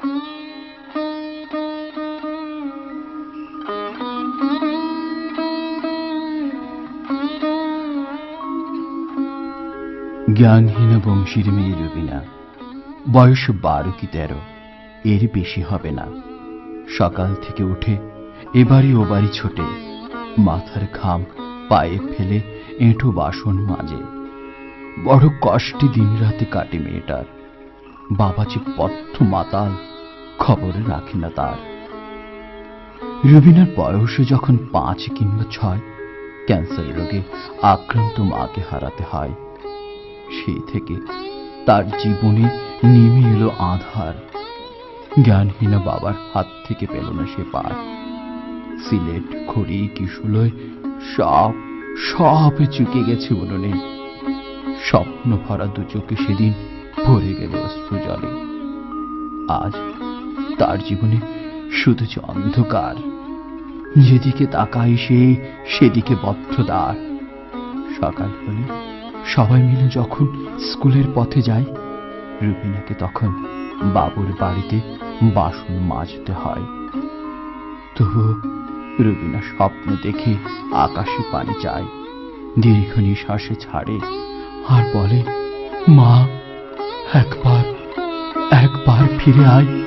জ্ঞানহীন বংশীর মেয়ে রুবিনা, বয়স বারো কি তেরো, এর বেশি হবে না। সকাল থেকে উঠে এবারই ও বাড়ি ছোটে, মাথার ঘাম পায়ে ফেলে এঁঠো বাসন মাজে। বড় কষ্টে দিন রাতে কাটে মেয়েটার। বাবা যে পথ্য মাতাল খবর রাখে না তার। রুবিনার বয়স যখন পাঁচ কিংবা ছয়, ক্যান্সার রোগে আক্রান্ত মাকে হারাতে হয়। সেই থেকে তার জীবনে নেমে এলো আধার। জ্ঞানহীন বাবার হাত থেকে পেল না সে পার। সিলেট, খড়ি কিশুলয় সব সব চুকে গেছে উনুনে। স্বপ্ন ভরা দু চোখে সেদিন ভরে গেল অশ্রু জলে। আজ তার জীবনে শুধু যে অন্ধকার, যেদিকে তাকাই সে, সেদিকে বদ্ধ দ্বার সকাল হলে সবাই মিলে যখন স্কুলের পথে যায় রুবিনাকে তখন বাবুর বাড়িতে বাসন মাজতে হয়। তবু রুবিনা স্বপ্ন দেখে আকাশে পানি চায়, দীর্ঘ নিঃশ্বাসে ছাড়ে, আর বলে, মা, একবার একবার ফিরে আয়।